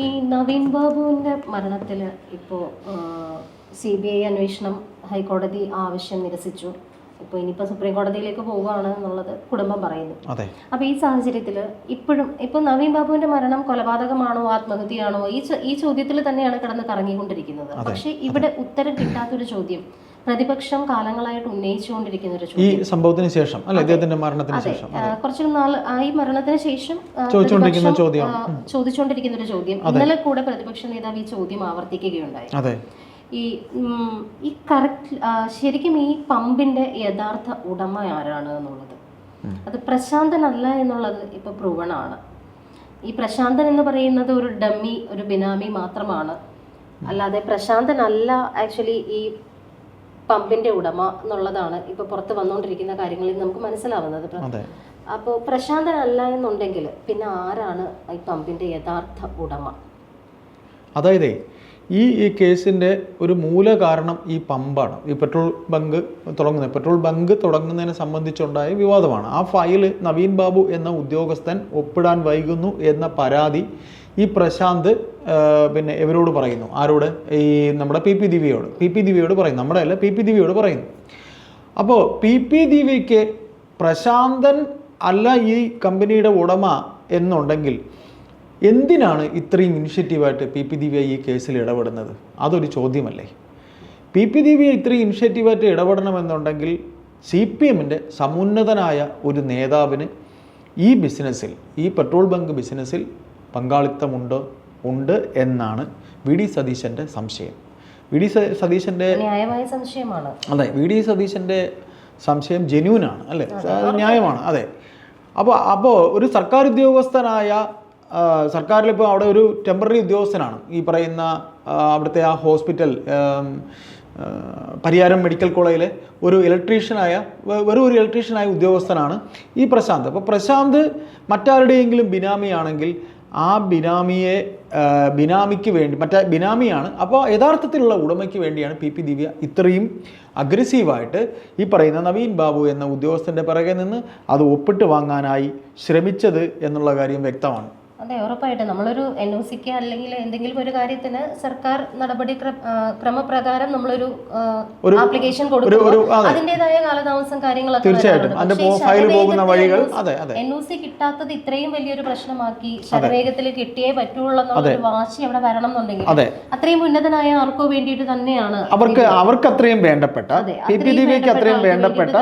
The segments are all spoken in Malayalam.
ഈ നവീൻ ബാബുവിന്റെ മരണത്തിൽ ഇപ്പോൾ സി ബി ഐ അന്വേഷണം ഹൈക്കോടതി ആവശ്യം നിരസിച്ചു. ഇപ്പോൾ ഇനിയിപ്പോൾ സുപ്രീം കോടതിയിലേക്ക് പോവുകയാണ് എന്നുള്ളത് കുടുംബം പറയുന്നു. അപ്പോൾ ഈ സാഹചര്യത്തിൽ ഇപ്പോഴും ഇപ്പോൾ നവീൻ ബാബുവിന്റെ മരണം കൊലപാതകമാണോ ആത്മഹത്യയാണോ? ഈ ഈ ചോദ്യത്തിൽ തന്നെയാണ് കിടന്ന് കറങ്ങിക്കൊണ്ടിരിക്കുന്നത്. പക്ഷേ ഇവിടെ ഉത്തരം കിട്ടാത്തൊരു ചോദ്യം. പ്രതിപക്ഷം കാലങ്ങളായിട്ട് ഉന്നയിച്ചുകൊണ്ടിരിക്കുന്ന ഒരു ഈ സംഭവത്തിന് ശേഷം അല്ലെ? അദ്ദേഹത്തിന്റെ മരണത്തിന് ശേഷം കുറച്ചു നാൾ ഈ മരണത്തിന് ശേഷം ചോദിച്ചുകൊണ്ടിരിക്കുന്ന ചോദ്യം. ചോദിച്ചുകൊണ്ടിരിക്കുന്ന ഒരു ചോദ്യം. ഇന്നലെ കൂടെ പ്രതിപക്ഷ നേതാവ് ഈ ചോദ്യം ആവർത്തിക്കുകയുണ്ടായി. അതെ. ഈ ഈ കറക്റ്റ് ശരിക്കും ഈ പമ്പിന്റെ യഥാർത്ഥ ഉടമ ആരാണ് എന്നുള്ളത്. അത് പ്രശാന്തനല്ല എന്നുള്ളത് ഇപ്പൊ പ്രൂവണാണ്. ഈ പ്രശാന്തൻ എന്ന് പറയുന്നത് ഒരു ഡമ്മി ഒരു ബിനാമി മാത്രമാണ്. അല്ലാതെ പ്രശാന്തനല്ല ആക്ച്വലി ഈ പമ്പിന്റെ ഉടമ എന്നുള്ളതാണ് ഇപ്പൊ പുറത്ത് വന്നുകൊണ്ടിരിക്കുന്ന കാര്യങ്ങളിൽ നമുക്ക് മനസ്സിലാവുന്നത്. അപ്പോൾ പ്രശാന്തനല്ല എന്നുണ്ടെങ്കിൽ പിന്നെ ആരാണ് ഈ പമ്പിന്റെ യഥാർത്ഥ ഉടമ? അതായത് ഈ ഈ കേസിന്റെ ഒരു മൂല കാരണം ഈ പമ്പാണ്. ഈ പെട്രോൾ ബങ്ക് തുടങ്ങുന്നത് പെട്രോൾ ബങ്ക് തുടങ്ങുന്നതിനെ സംബന്ധിച്ചുണ്ടായ വിവാദമാണ്. ആ ഫയൽ നവീൻ ബാബു എന്ന ഉദ്യോഗസ്ഥൻ ഒപ്പിടാൻ വൈകുന്നു എന്ന പരാതി ഈ പ്രശാന്ത് പിന്നെ ഇവരോട് പറയുന്നു. ആരോട്? ഈ നമ്മുടെ പി പി ദിവ്യയോട്. പി പി ദിവ്യയോട് പറയുന്നു. നമ്മുടെ അല്ല പി പി ദിവ്യയോട് പറയുന്നു. അപ്പോൾ പി പി ദിവ്യയ്ക്ക് പ്രശാന്തൻ അല്ല ഈ കമ്പനിയുടെ ഉടമ എന്നുണ്ടെങ്കിൽ എന്തിനാണ് ഇത്രയും ഇനിഷ്യേറ്റീവായിട്ട് പി പി ദിവ്യ ഈ കേസിൽ ഇടപെടുന്നത്? അതൊരു ചോദ്യമല്ലേ. പി പി ദിവ്യ ഇത്രയും ഇനിഷ്യേറ്റീവായിട്ട് ഇടപെടണമെന്നുണ്ടെങ്കിൽ സി പി എമ്മിന്റെ സമുന്നതനായ ഒരു നേതാവിന് ഈ ബിസിനസ്സിൽ ഈ പെട്രോൾ ബങ്ക് ബിസിനസ്സിൽ പങ്കാളിത്തമുണ്ട് ഉണ്ട് എന്നാണ് വി ഡി സതീശന്റെ സംശയം. വി ഡി സതീശന്റെ ന്യായമായ സംശയമാണ്. അതെ വി ഡി സതീശന്റെ സംശയം ജെന്യൂനാണ് അല്ലേ? ന്യായമാണ് അതെ. അപ്പോൾ അപ്പോൾ ഒരു സർക്കാർ ഉദ്യോഗസ്ഥനായ സർക്കാരിലിപ്പോൾ അവിടെ ഒരു ടെമ്പററി ഉദ്യോഗസ്ഥനാണ്. ഈ പറയുന്ന അവിടുത്തെ ആ ഹോസ്പിറ്റൽ പരിയാരം മെഡിക്കൽ കോളേജിലെ ഒരു ഇലക്ട്രീഷ്യനായ വെറും ഒരു ഇലക്ട്രീഷ്യനായ ഉദ്യോഗസ്ഥനാണ് ഈ പ്രശാന്ത്. അപ്പോൾ പ്രശാന്ത് മറ്റാരുടെയെങ്കിലും ബിനാമിയാണെങ്കിൽ ആ ബിനാമിയെ ബിനാമിക്ക് വേണ്ടി മറ്റേ ബിനാമിയാണ്. അപ്പോൾ യഥാർത്ഥത്തിലുള്ള ഉടമയ്ക്ക് വേണ്ടിയാണ് പി പി ദിവ്യ ഇത്രയും അഗ്രസീവായിട്ട് ഈ പറയുന്ന നവീൻ ബാബു എന്ന ഉദ്യോഗസ്ഥന്റെ പിറകെ നിന്ന് അത് ഒപ്പിട്ട് വാങ്ങാനായി ശ്രമിച്ചത് എന്നുള്ള കാര്യം വ്യക്തമാണ്. അതെ ഉറപ്പായിട്ടും. നമ്മളൊരു എൻ ഒ സിക്ക് അല്ലെങ്കിൽ എന്തെങ്കിലും ഒരു കാര്യത്തിന് സർക്കാർ നടപടി ക്ര- ക്രമപ്രകാരം നമ്മളൊരു ആപ്ലിക്കേഷൻ കൊടുക്കും കൊടുക്കുമ്പോൾ അതിന്റെതായ അതിന്റേതായ കാലതാമസം കാര്യങ്ങളൊക്കെ തീർച്ചയായിട്ടും. എൻ ഒ സി കിട്ടാത്തത് ഇത്രയും വലിയൊരു പ്രശ്നമാക്കി ശരവേഗത്തിൽ കിട്ടിയേ പറ്റുള്ളൂ എന്നുള്ളൊരു വാശി അവിടെ വരണം എന്നുണ്ടെങ്കിൽ അതെ. അത്രയും ഉന്നതനായ ആർക്കോ വേണ്ടിയിട്ട് തന്നെയാണ് അവർക്ക് അവർക്ക് അത്രയും വേണ്ടപ്പെട്ട അത്രയും വേണ്ടപ്പെട്ട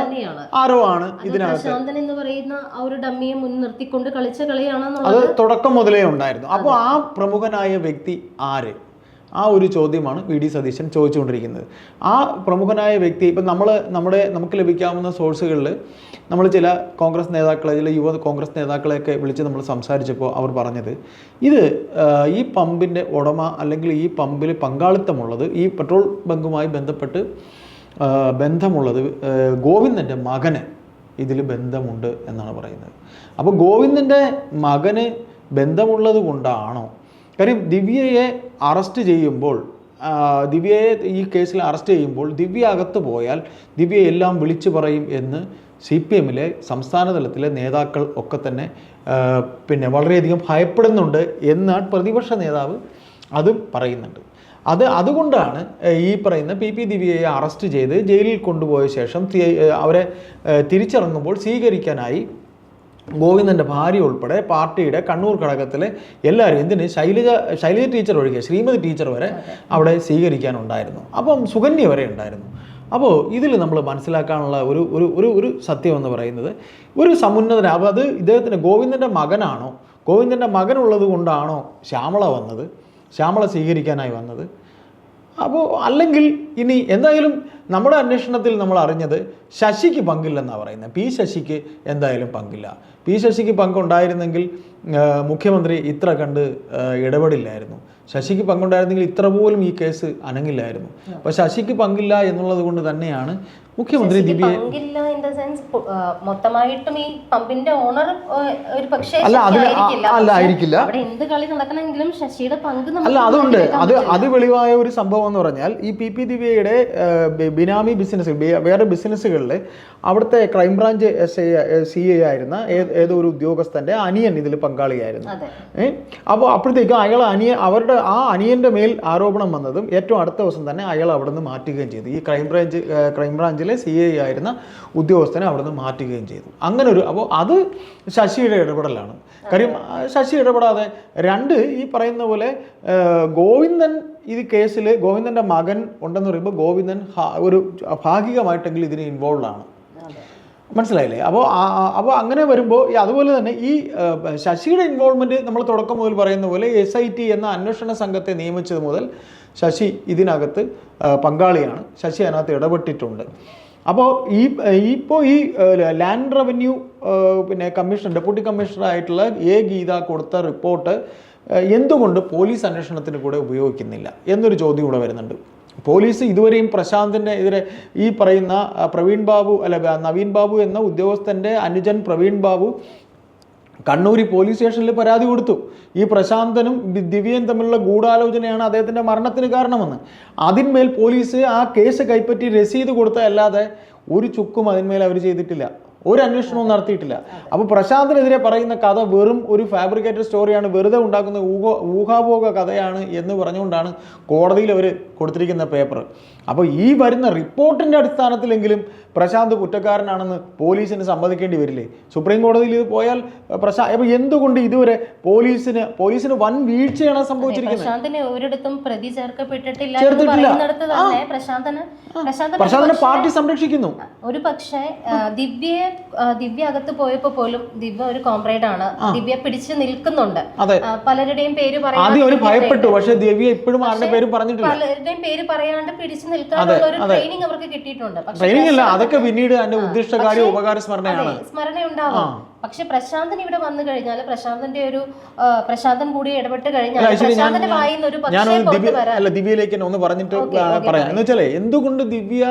ആരോ ആണ് ഇതിനകത്ത്. പ്രശാന്തൻ എന്ന് പറയുന്ന ആ ഒരു ഡമ്മിയെ മുൻനിർത്തിക്കൊണ്ട് കളിച്ച കളിയാണെന്നുള്ളത് അത് തുടക്കം മുതലേ ഉണ്ടായിരുന്നു. അപ്പോൾ ആ പ്രമുഖനായ വ്യക്തി ആര്? ആ ഒരു ചോദ്യമാണ് വി ഡി സതീശൻ ചോദിച്ചുകൊണ്ടിരിക്കുന്നത്. ആ പ്രമുഖനായ വ്യക്തി ഇപ്പം നമ്മൾ നമ്മുടെ നമുക്ക് ലഭിക്കാവുന്ന സോഴ്സുകളിൽ നമ്മൾ ചില കോൺഗ്രസ് നേതാക്കളെ ചില യുവ കോൺഗ്രസ് നേതാക്കളെയൊക്കെ വിളിച്ച് നമ്മൾ സംസാരിച്ചപ്പോൾ അവർ പറഞ്ഞത് ഇത് ഈ പമ്പിന്റെ ഉടമ അല്ലെങ്കിൽ ഈ പമ്പിൽ പങ്കാളിത്തമുള്ളത് ഈ പെട്രോൾ ബങ്കുമായി ബന്ധപ്പെട്ട് ബന്ധമുള്ളത് ഗോവിന്ദന്റെ മകന് ഇതിൽ ബന്ധമുണ്ട് എന്നാണ് പറയുന്നത്. അപ്പോൾ ഗോവിന്ദന്റെ മകന് ബന്ധമുള്ളത് കൊണ്ടാണോ? കാര്യം ദിവ്യയെ അറസ്റ്റ് ചെയ്യുമ്പോൾ ദിവ്യയെ ഈ കേസിൽ അറസ്റ്റ് ചെയ്യുമ്പോൾ ദിവ്യ അകത്ത് പോയാൽ ദിവ്യ എല്ലാം വിളിച്ചു പറയും എന്ന് സി പി എമ്മിലെ സംസ്ഥാന തലത്തിലെ നേതാക്കൾ ഒക്കെ തന്നെ പിന്നെ വളരെയധികം ഭയപ്പെടുന്നുണ്ട് എന്നാണ് പ്രതിപക്ഷ നേതാവ് അതും പറയുന്നുണ്ട്. അത് അതുകൊണ്ടാണ് ഈ പറയുന്ന പി പി ദിവ്യയെ അറസ്റ്റ് ചെയ്ത് ജയിലിൽ കൊണ്ടുപോയ ശേഷം അവരെ തിരിച്ചിറങ്ങുമ്പോൾ സ്വീകരിക്കാനായി ഗോവിന്ദന്റെ ഭാര്യ ഉൾപ്പെടെ പാർട്ടിയുടെ കണ്ണൂർ ഘടകത്തിലെ എല്ലാവരും എന്തിന് ശൈലജ ശൈലജ ടീച്ചർ ഒഴികെ ശ്രീമതി ടീച്ചർ വരെ അവിടെ സ്വീകരിക്കാനുണ്ടായിരുന്നു. അപ്പം സുകന്യ വരെ ഉണ്ടായിരുന്നു. അപ്പോൾ ഇതിൽ നമ്മൾ മനസ്സിലാക്കാനുള്ള ഒരു ഒരു ഒരു ഒരു സത്യം എന്ന് പറയുന്നത് ഒരു സമുന്നതന അപ്പോൾ അത് ഇദ്ദേഹത്തിന് ഗോവിന്ദന്റെ മകനാണോ? ഗോവിന്ദന്റെ മകനുള്ളത് കൊണ്ടാണോ ശ്യാമള വന്നത്? ശ്യാമള സ്വീകരിക്കാനായി വന്നത്? അപ്പോൾ അല്ലെങ്കിൽ ഇനി എന്തായാലും നമ്മുടെ അന്വേഷണത്തിൽ നമ്മൾ അറിഞ്ഞത് ശശിക്ക് പങ്കില്ലെന്നാണ് പറയുന്നത്. പി ശശിക്ക് എന്തായാലും പങ്കില്ല. പി ശശിക്ക് പങ്കുണ്ടായിരുന്നെങ്കിൽ മുഖ്യമന്ത്രി ഇത്ര കണ്ട് ഇടപെടില്ലായിരുന്നു. ശശിക്ക് പങ്കുണ്ടായിരുന്നെങ്കിൽ ഇത്ര പോലും ഈ കേസ് അനങ്ങില്ലായിരുന്നു. അപ്പോൾ ശശിക്ക് പങ്കില്ല എന്നുള്ളത് കൊണ്ട് തന്നെയാണ് മുഖ്യമന്ത്രി പങ്കില്ല ഇൻ ദ സെൻസ് മൊത്തമായിട്ടും ഈ പമ്പിന്റെ ഓണർ ഒരു പക്ഷേ അല്ല, ആയിരിക്കില്ല. അല്ല, ആയിരിക്കില്ല. അവിടെ എന്ത് കളി നടക്കണമെങ്കിലും ശശിയുടെ പങ്ക് അല്ല അതുണ്ട് അത്. അത് വെളിവായ ഒരു സംഭവം എന്ന് പറഞ്ഞാൽ ഈ പി പി ദിവ്യയുടെ ബിനാമി ബിസിനസ് വേറെ ബിസിനസ്സുകളിൽ അവിടുത്തെ crime branch S I C I ആയിരുന്ന ഏതോ ഒരു ഉദ്യോഗസ്ഥന്റെ അനിയൻ ഇതിൽ പങ്കാളിയായിരുന്നു അപ്പോൾ അപ്പോഴത്തേക്കും അയാൾ അനിയൻ അവരുടെ ആ അനിയന്റെ മേൽ ആരോപണം വന്നതും ഏറ്റവും അടുത്ത ദിവസം തന്നെ അയാൾ അവിടെ നിന്ന് മാറ്റുകയും ചെയ്തു ഈ ക്രൈംബ്രാഞ്ച് ക്രൈംബ്രാഞ്ചിലെ സി ഐ ആയിരുന്ന ഉദ്യോഗസ്ഥനെ അവിടെ നിന്ന് മാറ്റുകയും ചെയ്തു. അങ്ങനെ ഒരു അപ്പോൾ അത് ശശിയുടെ ഇടപെടലാണ്. കാര്യം ശശി ഇടപെടാതെ രണ്ട് ഈ പറയുന്ന പോലെ ഗോവിന്ദൻ ഈ കേസിൽ ഗോവിന്ദന്റെ മകൻ ഉണ്ടെന്ന് പറയുമ്പോൾ ഗോവിന്ദൻ ഒരു ഭാഗികമായിട്ടെങ്കിലും ഇതിന് ഇൻവോൾവ് ആണ്. മനസ്സിലായില്ലേ? അപ്പോൾ അപ്പോൾ അങ്ങനെ വരുമ്പോൾ അതുപോലെ തന്നെ ഈ ശശിയുടെ ഇൻവോൾവ്മെന്റ് നമ്മൾ തുടക്കം മുതൽ പറയുന്ന പോലെ എസ് ഐ ടി എന്ന അന്വേഷണ സംഘത്തെ നിയമിച്ചത് മുതൽ ശശി ഇതിനകത്ത് പങ്കാളിയാണ്. ശശി അതിനകത്ത് ഇടപെട്ടിട്ടുണ്ട്. അപ്പോൾ ഈ ഇപ്പോൾ ഈ ലാൻഡ് റവന്യൂ പിന്നെ കമ്മീഷൻ ഡെപ്യൂട്ടി കമ്മീഷണറായിട്ടുള്ള എ ഗീത കൊടുത്ത റിപ്പോർട്ട് എന്തുകൊണ്ട് പോലീസ് അന്വേഷണത്തിന് കൂടെ ഉപയോഗിക്കുന്നില്ല എന്നൊരു ചോദ്യം കൂടെ വരുന്നുണ്ട്. പോലീസ് ഇതുവരെയും പ്രശാന്തിന്റെ എതിരെ ഈ പറയുന്ന പ്രവീൺ ബാബു അല്ല നവീൻ ബാബു എന്ന ഉദ്യോഗസ്ഥന്റെ അനുജൻ പ്രവീൺ ബാബു കണ്ണൂരി പോലീസ് സ്റ്റേഷനിൽ പരാതി കൊടുത്തു. ഈ പ്രശാന്തനും ദിവ്യയും തമ്മിലുള്ള ഗൂഢാലോചനയാണ് അദ്ദേഹത്തിന്റെ മരണത്തിന് കാരണമെന്ന്. അതിന്മേൽ പോലീസ് ആ കേസ് കൈപ്പറ്റി രസീത് കൊടുത്തതല്ലാതെ ഒരു ചുക്കും അതിന്മേൽ അവർ ചെയ്തിട്ടില്ല. ഒരു അന്വേഷണവും നടത്തിയിട്ടില്ല. അപ്പോൾ പ്രശാന്തിനെതിരെ പറയുന്ന കഥ വെറും ഒരു ഫാബ്രിക്കേറ്റഡ് സ്റ്റോറിയാണ് വെറുതെ ഉണ്ടാക്കുന്ന ഊഹ ഊഹാപോഹ കഥയാണ് എന്ന് പറഞ്ഞുകൊണ്ടാണ് കോടതിയിൽ അവർ കൊടുത്തിരിക്കുന്ന പേപ്പർ അപ്പോൾ ഈ വരുന്ന റിപ്പോർട്ടിന്റെ അടിസ്ഥാനത്തിലെങ്കിലും പ്രശാന്ത് കുറ്റക്കാരനാണെന്ന് പോലീസിന് സമ്മതിക്കേണ്ടി വരില്ലേ? സുപ്രീം കോടതിയിൽ ഇത് പോയാൽ പ്രശാന്ത് അപ്പൊ എന്തുകൊണ്ട് ഇതുവരെ പോലീസിന് പോലീസിന് വൻ വീഴ്ചയാണ് സംഭവിച്ചിരിക്കുന്നത്? പ്രശാന്തിനെ ഒരിടത്തും പ്രതി ചേർക്കപ്പെട്ടിട്ടില്ല പ്രശാന്തന് പാർട്ടി സംരക്ഷിക്കുന്നു. ഒരു പക്ഷേ ദിവ്യയെ ദിവ്യ അകത്ത് പോയപ്പോ പോലും ദിവ്യ ഒരു കോംപ്രേഡ് ആണ് ദിവ്യ പിടിച്ചു നിൽക്കുന്നുണ്ട്. പലരുടെയും പേര് അവർ ഭയപ്പെട്ടു പക്ഷേ ദിവ്യ ഇപ്പോഴും ആരുടെ പേര് പറഞ്ഞിട്ടില്ല. പലരുടെയും പേര് പറയാണ്ട് പിടിച്ചു നിൽക്കാനുള്ള ഒരു ട്രെയിനിങ് അവർക്ക് കിട്ടിയിട്ടുണ്ട്. പക്ഷേ ട്രെയിനിങ് അല്ല അതൊക്കെ പിന്നീട് അതിന്റെ ഉദ്ദിഷ്ടകാര്യ ഉപകാര സ്മരണയാണ്. സ്മരണ ഉണ്ടാവും പക്ഷെ പ്രശാന്തൻ ഇവിടെ വന്നു കഴിഞ്ഞാൽ പ്രശാന്തന്റെ ഒരു പ്രശാന്തൻ കൂടി ഇടപെട്ട് കഴിഞ്ഞാൽ പ്രശാന്തന്റെ വായിന്ന് ഒരു അല്ല ദിവ്യയിലേക്ക് തന്നെ ഒന്ന് പറഞ്ഞിട്ട് പറയാം. എന്ന് വെച്ചാലേ എന്തുകൊണ്ട് ദിവ്യ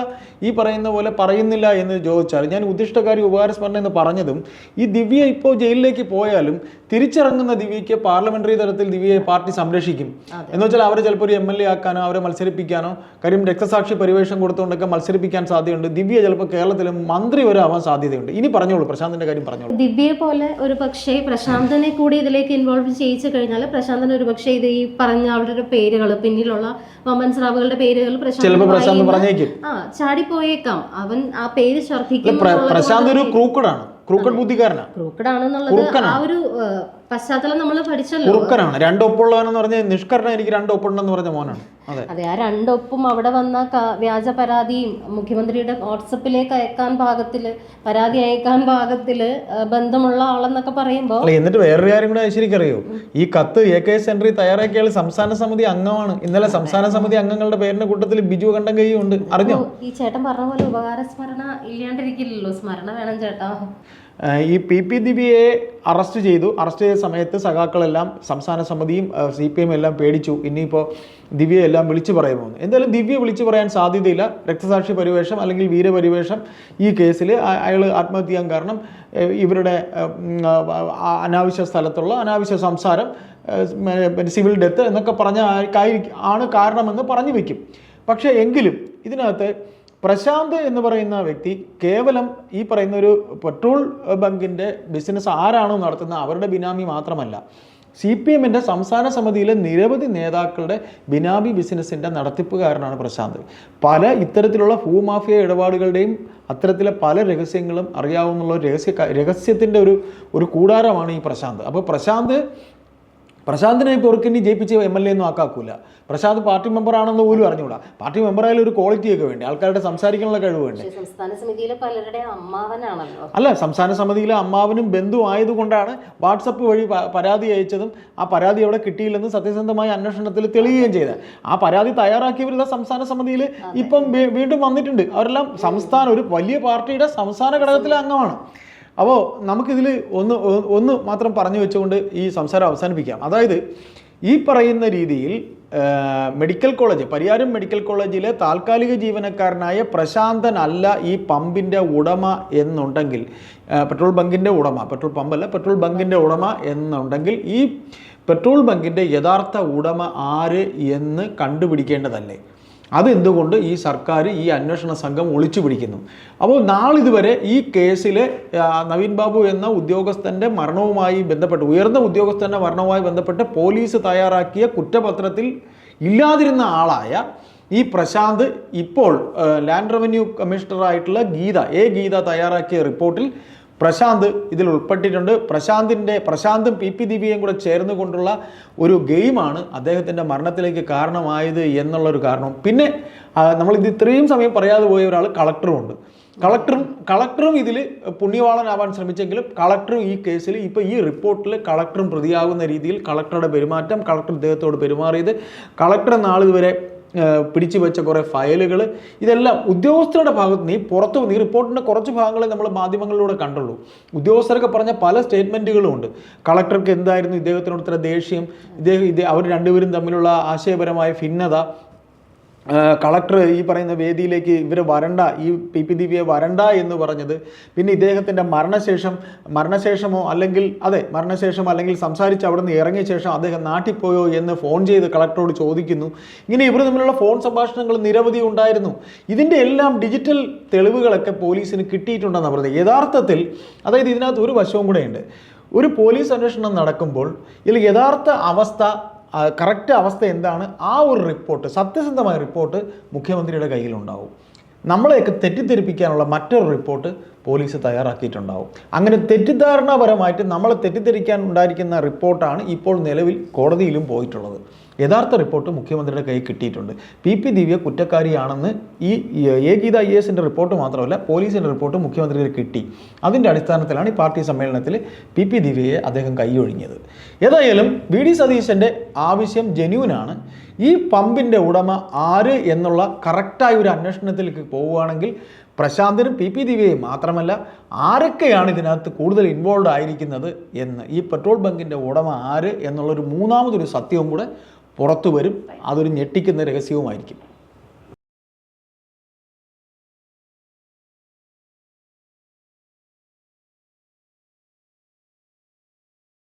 ഈ പറയുന്ന പോലെ പറയുന്നില്ല എന്ന് ചോദിച്ചാൽ ഞാൻ ഉദ്ദിഷ്ടകാരി ഉപകാരസ്മരണ എന്ന് പറഞ്ഞതും ഈ ദിവ്യ ഇപ്പോൾ ജയിലിലേക്ക് പോയാലും തിരിച്ചിറങ്ങുന്ന ദിവ്യയ്ക്ക് പാർലമെന്ററി തലത്തിൽ ദിവ്യയെ പാർട്ടി സംരക്ഷിക്കും. എന്ന് വെച്ചാൽ അവരെ ചിലപ്പോൾ ഒരു എം എൽ എ ആക്കാനോ അവരെ മത്സരിപ്പിക്കാനോ കാര്യം രക്തസാക്ഷി പരിവേഷം കൊടുത്തുകൊണ്ടൊക്കെ മത്സരിപ്പിക്കാൻ സാധ്യതയുണ്ട്. ദിവ്യ ചിലപ്പോൾ കേരളത്തിലും മന്ത്രി വരെ ആവാൻ സാധ്യതയുണ്ട്. ഇനി പറഞ്ഞോളൂ പ്രശാന്തിന്റെ കാര്യം പറഞ്ഞോളൂ. ദിവ്യയെ പോലെ ഒരു പക്ഷേ പ്രശാന്തനെ കൂടി ഇതിലേക്ക് ഇൻവോൾവ് ചെയ്യിച്ചു കഴിഞ്ഞാൽ പ്രശാന്തൻ ഒരു പക്ഷേ ഇത് ഈ പറഞ്ഞ അവരുടെ പേരുകൾ പിന്നിലുള്ള വമൻ സ്രാവുകളുടെ പേരുകൾ പ്രശാന്ത് ആ ചാടിപ്പോയേക്കാം. അവൻ ആ പേര് ഛർദ്ദിക്കും പ്രശാന്ത് ഒരു ക്രൂക്കഡാണ് ക്രൂക്കഡ് ബുദ്ധിക്കാരനാണ്. ക്രൂക്കഡാണെന്നുള്ളത് ആ ഒരു പശ്ചാത്തലം നമ്മൾ പഠിച്ചല്ലോ. കുറുക്കനാണ്. രണ്ടൊപ്പുള്ളവനെന്ന് പറഞ്ഞ നിഷ്കരണം എനിക്ക് രണ്ടൊപ്പുണ്ടെന്ന് പറഞ്ഞ മോനാണ്. അതെ. ആ രണ്ടൊപ്പും അവിടെ വന്ന വ്യാജ പരാതിയും മുഖ്യമന്ത്രിയുടെ വാട്സപ്പിലേക്ക് അയക്കാൻ പാകത്തിൽ പരാതി അയക്കാൻ പാകത്തിൽ ബന്ധമുള്ള ആളെന്നൊക്കെ പറയുമ്പോൾ അല്ല എന്നിട്ട് വേറൊരു കാര്യം കൂടെ ശരിക്കറിയോ? ഈ കത്ത് എ കെ എസ് എൻട്രി തയ്യാറാക്കിയ ആൾ സംസ്ഥാന സമിതി അംഗമാണ്. ഇന്നലെ സംസ്ഥാന സമിതി അംഗങ്ങളുടെ പേരിന്റെ കൂട്ടത്തിൽ ബിജു കണ്ടങ്കയും ഉണ്ട്. അറിഞ്ഞോ? ഈ ചേട്ടൻ പറഞ്ഞ പോലെ ഉപകാര സ്മരണ ഇല്ലാണ്ടിരിക്കില്ലല്ലോ. സ്മരണ വേണം ചേട്ടാ. ഈ പി പി ദിവ്യയെ അറസ്റ്റ് ചെയ്തു. അറസ്റ്റ് ചെയ്ത സമയത്ത് സഖാക്കളെല്ലാം സംസ്ഥാന സമിതിയും സി പി എം എല്ലാം പേടിച്ചു. ഇനിയിപ്പോൾ ദിവ്യയെ എല്ലാം വിളിച്ചു പറയുമോ എന്ന്. എന്തായാലും ദിവ്യ വിളിച്ചു പറയാൻ സാധ്യതയില്ല. രക്തസാക്ഷി പരിവേഷം അല്ലെങ്കിൽ വീരപരിവേഷം ഈ കേസിൽ അയാൾ ആത്മഹത്യ കാരണം ഇവരുടെ അനാവശ്യ സ്ഥലത്തുള്ള അനാവശ്യ സംസാരം സിവിൽ ഡെത്ത് എന്നൊക്കെ പറഞ്ഞ ആണ് കാരണമെന്ന് പറഞ്ഞു വയ്ക്കും പക്ഷേ എങ്കിലും ഇതിനകത്ത് പ്രശാന്ത് എന്ന് പറയുന്ന വ്യക്തി കേവലം ഈ പറയുന്ന ഒരു പെട്രോൾ ബങ്കിന്റെ ബിസിനസ് ആരാണോ നടത്തുന്നത് അവരുടെ ബിനാമി മാത്രമല്ല സി പി എമ്മിന്റെ സംസ്ഥാന സമിതിയിലെ നിരവധി നേതാക്കളുടെ ബിനാമി ബിസിനസ്സിന്റെ നടത്തിപ്പുകാരനാണ് പ്രശാന്ത്. പല ഇത്തരത്തിലുള്ള ഭൂമാഫിയ ഇടപാടുകളുടെയും അത്തരത്തിലെ പല രഹസ്യങ്ങളും അറിയാവുന്ന രഹസ്യ രഹസ്യത്തിന്റെ ഒരു ഒരു കൂടാരമാണ് ഈ പ്രശാന്ത്. അപ്പോൾ പ്രശാന്ത് പ്രശാന്തിനെ ഇപ്പോൾ ഇനി ജയിപ്പിച്ച് എം എൽ എ ഒന്നും ആക്കാക്കൂല. പ്രശാന്ത് പാർട്ടി മെമ്പർ ആണെന്ന് പോലും അറിഞ്ഞുകൂടാ. പാർട്ടി മെമ്പറായാലും ഒരു ക്വാളിറ്റി ഒക്കെ വേണ്ടി? ആൾക്കാരുടെ സംസാരിക്കാനുള്ള കഴിവ് വേണ്ടി? സംസ്ഥാന സമിതിയിലെ പലരുടെ അമ്മാവനാണല്ലോ. അല്ല സംസ്ഥാന സമിതിയിലെ അമ്മാവനും ബന്ധു ആയതുകൊണ്ടാണ് വാട്സപ്പ് വഴി പരാതി അയച്ചതും ആ പരാതി അവിടെ കിട്ടിയില്ലെന്ന് സത്യസന്ധമായ അന്വേഷണത്തിൽ തെളിയുകയും ചെയ്തത്. ആ പരാതി തയ്യാറാക്കിയവരുടെ സംസ്ഥാന സമിതിയിൽ ഇപ്പം വീണ്ടും വന്നിട്ടുണ്ട്. അവരെല്ലാം സംസ്ഥാന ഒരു വലിയ പാർട്ടിയുടെ സംസ്ഥാന ഘടകത്തിലെ അംഗമാണ്. അപ്പോൾ നമുക്കിതിൽ ഒന്ന് ഒന്ന് മാത്രം പറഞ്ഞു വെച്ചുകൊണ്ട് ഈ സംസാരം അവസാനിപ്പിക്കാം. അതായത് ഈ പറയുന്ന രീതിയിൽ മെഡിക്കൽ കോളേജ് പരിയാരം മെഡിക്കൽ കോളേജിലെ താൽക്കാലിക ജീവനക്കാരനായ പ്രശാന്തൻ അല്ല ഈ പമ്പിന്റെ ഉടമ എന്നുണ്ടെങ്കിൽ പെട്രോൾ ബങ്കിന്റെ ഉടമ പെട്രോൾ പമ്പല്ല പെട്രോൾ ബങ്കിന്റെ ഉടമ എന്നുണ്ടെങ്കിൽ ഈ പെട്രോൾ ബങ്കിന്റെ യഥാർത്ഥ ഉടമ ആര് എന്ന് കണ്ടുപിടിക്കേണ്ടതല്ലേ? അതെന്തുകൊണ്ട് ഈ സർക്കാർ ഈ അന്വേഷണ സംഘം ഒളിച്ചു പിടിക്കുന്നു? അപ്പോൾ നാളിതുവരെ ഈ കേസിൽ നവീൻ ബാബു എന്ന ഉദ്യോഗസ്ഥന്റെ മരണവുമായി ബന്ധപ്പെട്ട് ഉയർന്ന ഉദ്യോഗസ്ഥന്റെ മരണവുമായി ബന്ധപ്പെട്ട് പോലീസ് തയ്യാറാക്കിയ കുറ്റപത്രത്തിൽ ഇല്ലാതിരുന്ന ആളായ ഈ പ്രശാന്ത് ഇപ്പോൾ ലാൻഡ് റവന്യൂ കമ്മീഷണറായിട്ടുള്ള ഗീത എ ഗീത തയ്യാറാക്കിയ റിപ്പോർട്ടിൽ പ്രശാന്ത് ഇതിൽ ഉൾപ്പെട്ടിട്ടുണ്ട്. പ്രശാന്തിന്റെ പ്രശാന്തും പി പി ദിവ്യയും കൂടെ ചേർന്ന് കൊണ്ടുള്ള ഒരു ഗെയിമാണ് അദ്ദേഹത്തിന്റെ മരണത്തിലേക്ക് കാരണമായത് എന്നുള്ളൊരു കാരണം. പിന്നെ നമ്മൾ നമ്മളിത് ഇത്രയും സമയം പറയാതെ പോയ ഒരാൾ കളക്ടറുമുണ്ട് കളക്ടറും കളക്ടറും ഇതിൽ പുണ്യവാളനാവാൻ ശ്രമിച്ചെങ്കിലും കളക്ടറും ഈ കേസിൽ ഇപ്പോൾ ഈ റിപ്പോർട്ടിൽ കളക്ടറും പ്രതിയാകുന്ന രീതിയിൽ കളക്ടറുടെ പെരുമാറ്റം കളക്ടർ ഇദ്ദേഹത്തോട് പെരുമാറിയത്. കളക്ടർ നാളിതുവരെ പിടിച്ചു വെച്ച കുറേ ഫയലുകൾ ഇതെല്ലാം ഉദ്യോഗസ്ഥരുടെ ഭാഗത്ത് നിന്ന് പുറത്ത് ഈ റിപ്പോർട്ടിന്റെ കുറച്ച് ഭാഗങ്ങളെ നമ്മൾ മാധ്യമങ്ങളിലൂടെ കണ്ടുള്ളൂ. ഉദ്യോഗസ്ഥരൊക്കെ പറഞ്ഞ പല സ്റ്റേറ്റ്മെന്റുകളും ഉണ്ട്. കളക്ടർക്ക് എന്തായിരുന്നു ഇദ്ദേഹത്തിനോട് ദേഷ്യം? ഇദ്ദേഹം ഇദ്ദേഹം അവർ രണ്ടുപേരും തമ്മിലുള്ള ആശയപരമായ ഭിന്നത. കളക്ടർ ഈ പറയുന്ന വേദിയിലേക്ക് ഇവർ വരണ്ട ഈ പി പി ദിവ്യയെ വരണ്ട എന്ന് പറഞ്ഞത് പിന്നെ ഇദ്ദേഹത്തിന്റെ മരണശേഷം മരണശേഷമോ അല്ലെങ്കിൽ അതെ മരണശേഷം അല്ലെങ്കിൽ സംസാരിച്ച് അവിടെ നിന്ന് ഇറങ്ങിയ ശേഷം അദ്ദേഹം നാട്ടിൽ പോയോ എന്ന് ഫോൺ ചെയ്ത് കളക്ടറോട് ചോദിക്കുന്നു. ഇങ്ങനെ ഇവർ തമ്മിലുള്ള ഫോൺ സംഭാഷണങ്ങൾ നിരവധി ഉണ്ടായിരുന്നു. ഇതിന്റെ എല്ലാം ഡിജിറ്റൽ തെളിവുകളൊക്കെ പോലീസിന് കിട്ടിയിട്ടുണ്ടെന്നാണ് പറഞ്ഞത്. യഥാർത്ഥത്തിൽ അതായത് ഇതിനകത്ത് ഒരു വശവും കൂടെയുണ്ട് ഒരു പോലീസ് അന്വേഷണം നടക്കുമ്പോൾ ഇതിൽ യഥാർത്ഥ അവസ്ഥ കറക്റ്റ് അവസ്ഥ എന്താണ്? ആ ഒരു റിപ്പോർട്ട് സത്യസന്ധമായ റിപ്പോർട്ട് മുഖ്യമന്ത്രിയുടെ കയ്യിലുണ്ടാവും. നമ്മളെയൊക്കെ തെറ്റിദ്ധരിപ്പിക്കാനുള്ള മറ്റൊരു റിപ്പോർട്ട് പോലീസ് തയ്യാറാക്കിയിട്ടുണ്ടാവും. അങ്ങനെ തെറ്റിദ്ധാരണാപരമായിട്ട് നമ്മളെ തെറ്റിദ്ധരിക്കാൻ ഉണ്ടായിരിക്കുന്ന റിപ്പോർട്ടാണ് ഇപ്പോൾ നിലവിൽ കോടതിയിലും പോയിട്ടുള്ളത്. യഥാർത്ഥ റിപ്പോർട്ട് മുഖ്യമന്ത്രിയുടെ കയ്യിൽ കിട്ടിയിട്ടുണ്ട്. പി പി ദിവ്യ കുറ്റക്കാരിയാണെന്ന് ഈ എ ഗീത ഐ എസിന്റെ റിപ്പോർട്ട് മാത്രമല്ല പോലീസിന്റെ റിപ്പോർട്ട് മുഖ്യമന്ത്രിയിൽ കിട്ടി. അതിന്റെ അടിസ്ഥാനത്തിലാണ് ഈ പാർട്ടി സമ്മേളനത്തിൽ പി പി ദിവ്യയെ അദ്ദേഹം കൈയൊഴിഞ്ഞത്. ഏതായാലും വി ഡി സതീശന്റെ ആവശ്യം ജെന്യൂനാണ്. ഈ പമ്പിന്റെ ഉടമ ആര് എന്നുള്ള കറക്റ്റായ ഒരു അന്വേഷണത്തിലേക്ക് പോവുകയാണെങ്കിൽ പ്രശാന്തനും പി പി ദിവ്യയും മാത്രമല്ല ആരൊക്കെയാണ് ഇതിനകത്ത് കൂടുതൽ ഇൻവോൾവ് ആയിരിക്കുന്നത് എന്ന് ഈ പെട്രോൾ ബങ്കിന്റെ ഉടമ ആര് എന്നുള്ളൊരു മൂന്നാമതൊരു സത്യവും കൂടെ പുറത്തു വരും. അതൊരു ഞെട്ടിക്കുന്ന രഹസ്യവുമായിരിക്കും.